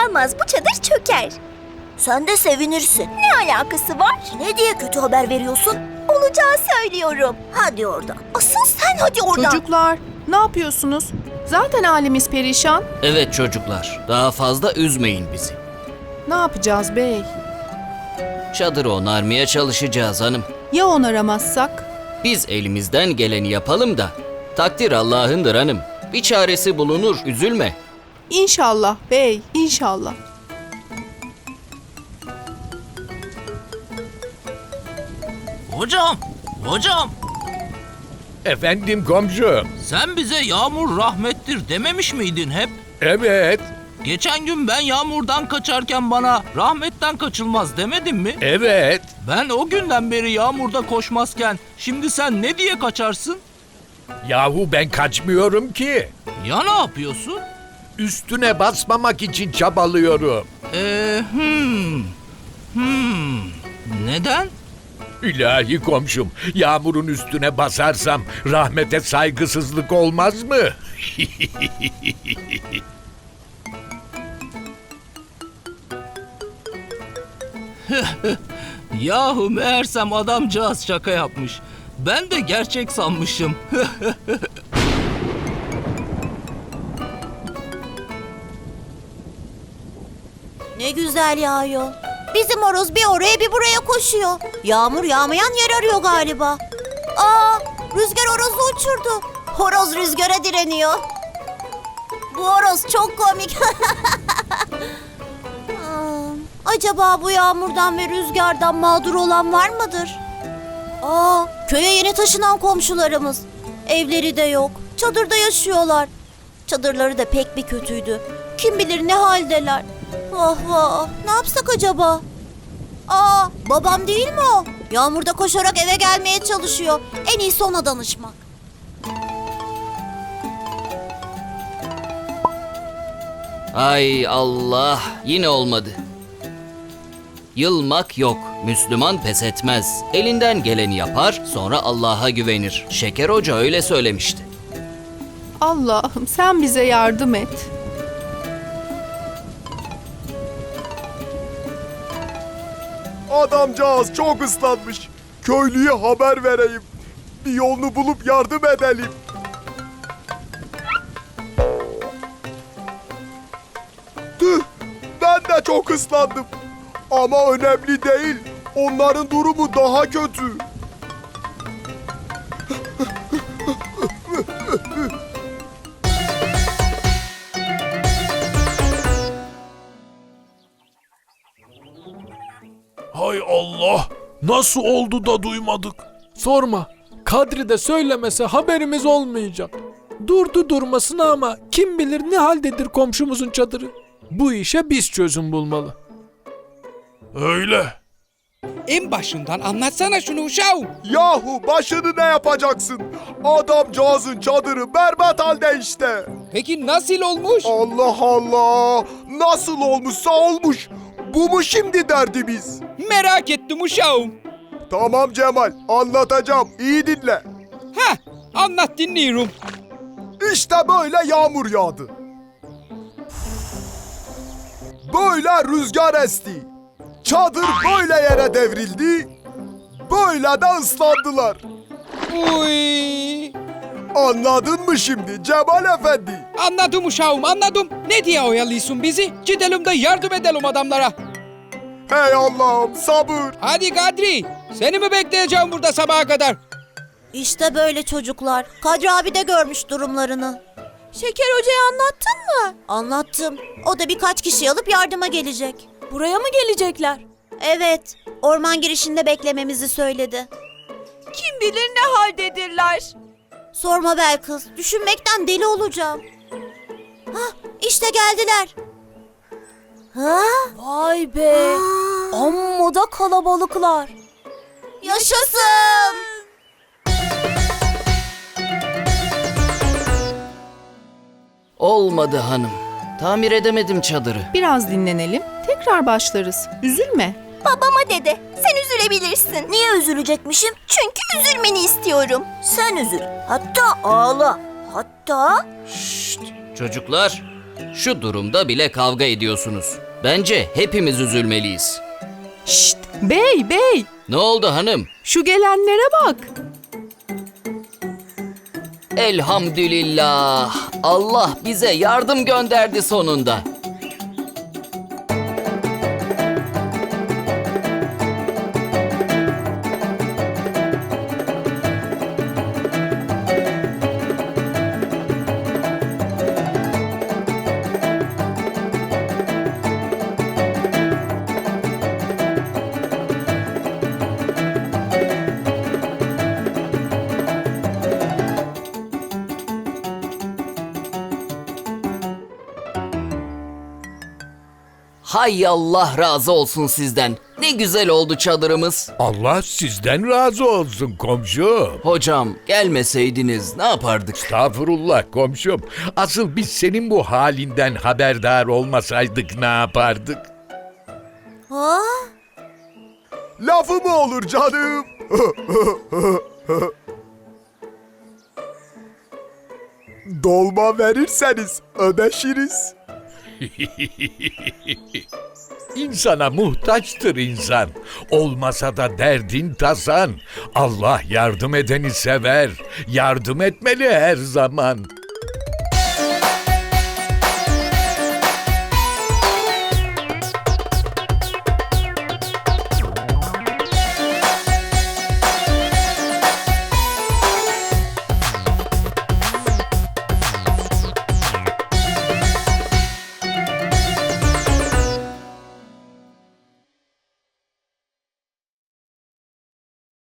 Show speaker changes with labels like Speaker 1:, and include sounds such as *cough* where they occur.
Speaker 1: kalmaz. Bu çadır çöker.
Speaker 2: Sen de sevinirsin.
Speaker 1: Ne alakası var?
Speaker 2: Ne diye kötü haber veriyorsun?
Speaker 1: Olacağı söylüyorum.
Speaker 2: Hadi oradan.
Speaker 1: Asıl sen hadi oradan.
Speaker 3: Çocuklar, ne yapıyorsunuz? Zaten halimiz perişan.
Speaker 4: Evet çocuklar, daha fazla üzmeyin bizi.
Speaker 3: Ne yapacağız bey?
Speaker 4: Çadırı onarmaya çalışacağız hanım.
Speaker 3: Ya onaramazsak?
Speaker 4: Biz elimizden geleni yapalım da. Takdir Allah'ındır hanım. Bir çaresi bulunur, üzülme.
Speaker 3: İnşallah bey, inşallah.
Speaker 5: Hocam, hocam
Speaker 6: Efendim komşu.
Speaker 5: sen bize yağmur rahmettir dememiş miydin hep?
Speaker 6: Evet,
Speaker 5: Geçen gün ben yağmurdan kaçarken bana rahmetten kaçılmaz demedin mi?
Speaker 6: evet.
Speaker 5: Ben o günden beri yağmurda koşmazken şimdi sen ne diye kaçarsın?
Speaker 6: Yahu ben kaçmıyorum ki.
Speaker 5: Ya ne yapıyorsun?
Speaker 6: Üstüne basmamak için çabalıyorum.
Speaker 5: Eee hmm. Hmm. Neden?
Speaker 6: İlahi komşum, yağmurun üstüne basarsam rahmete saygısızlık olmaz mı? *laughs*
Speaker 5: Yahu meğersem adamcağız şaka yapmış. Ben de gerçek sanmışım. *laughs*
Speaker 2: Ne güzel yağıyor. Bizim horoz bir oraya bir buraya koşuyor. Yağmur yağmayan yer arıyor galiba. Aa, rüzgar horozu uçurdu. Horoz rüzgara direniyor. Bu horoz çok komik. *laughs* Aa, Acaba bu yağmurdan ve rüzgardan mağdur olan var mıdır? Aa, köye yeni taşınan komşularımız. Evleri de yok. Çadırda yaşıyorlar. Çadırları da pek bir kötüydü. Kim bilir ne haldeler. Vah vah. Ne yapsak acaba? Aa, babam değil mi o? Yağmurda koşarak eve gelmeye çalışıyor. En iyisi ona danışmak.
Speaker 4: Ay Allah, yine olmadı. Yılmak yok. Müslüman pes etmez. Elinden geleni yapar, sonra Allah'a güvenir. Şeker Hoca öyle söylemişti.
Speaker 3: Allah'ım sen bize yardım et.
Speaker 7: Adamcağız çok ıslanmış. Köylüye haber vereyim. Bir yolunu bulup yardım edelim. Tüh, ben de çok ıslandım. Ama önemli değil. Onların durumu daha kötü.
Speaker 8: Nasıl oldu da duymadık? Sorma. Kadri de söylemese haberimiz olmayacak. Durdu durmasına ama kim bilir ne haldedir komşumuzun çadırı. Bu işe biz çözüm bulmalı. Öyle.
Speaker 9: En başından anlatsana şunu uşağım.
Speaker 7: Yahu başını ne yapacaksın? Adamcağızın çadırı berbat halde işte.
Speaker 9: Peki nasıl olmuş?
Speaker 7: Allah Allah! Nasıl olmuşsa olmuş. Bu mu şimdi derdimiz?
Speaker 9: Merak ettim uşağım.
Speaker 7: Tamam Cemal, anlatacağım. İyi dinle.
Speaker 9: Ha, anlat dinliyorum.
Speaker 7: İşte böyle yağmur yağdı. Böyle rüzgar esti. Çadır böyle yere devrildi. Böyle de ıslandılar.
Speaker 9: Uy.
Speaker 7: Anladın mı şimdi Cemal Efendi?
Speaker 9: Anladım uşağım anladım. Ne diye oyalıyorsun bizi? Gidelim de yardım edelim adamlara.
Speaker 7: Hey Allah'ım sabır.
Speaker 9: Hadi Kadri. Seni mi bekleyeceğim burada sabaha kadar?
Speaker 2: İşte böyle çocuklar. Kadri abi de görmüş durumlarını. Şeker Hoca'ya anlattın mı? Anlattım. O da birkaç kişi alıp yardıma gelecek. Buraya mı gelecekler? Evet. Orman girişinde beklememizi söyledi.
Speaker 1: Kim bilir ne haldedirler.
Speaker 2: Sorma Belkıs. Düşünmekten deli olacağım. Hah işte geldiler. Ha? Vay be. Amma da kalabalıklar. Yaşasın.
Speaker 4: Olmadı hanım. Tamir edemedim çadırı.
Speaker 3: Biraz dinlenelim, tekrar başlarız. Üzülme.
Speaker 1: Babama dedi. Sen üzülebilirsin.
Speaker 2: Niye üzülecekmişim?
Speaker 1: Çünkü üzülmeni istiyorum.
Speaker 2: Sen üzül. Hatta ağla. Hatta
Speaker 4: Çocuklar, Şu durumda bile kavga ediyorsunuz. Bence hepimiz üzülmeliyiz.
Speaker 3: Şşt! Bey, bey!
Speaker 4: Ne oldu hanım?
Speaker 3: Şu gelenlere bak.
Speaker 4: Elhamdülillah. Allah bize yardım gönderdi sonunda. Hay Allah razı olsun sizden. Ne güzel oldu çadırımız.
Speaker 6: Allah sizden razı olsun komşum.
Speaker 4: Hocam gelmeseydiniz ne yapardık?
Speaker 6: Estağfurullah komşum. Asıl biz senin bu halinden haberdar olmasaydık ne yapardık?
Speaker 2: Ha?
Speaker 7: Lafı mı olur canım? *laughs* Dolma verirseniz ödeşiriz. *laughs*
Speaker 6: İnsana muhtaçtır insan. Olmasa da derdin tasan. Allah yardım edeni sever. Yardım etmeli her zaman.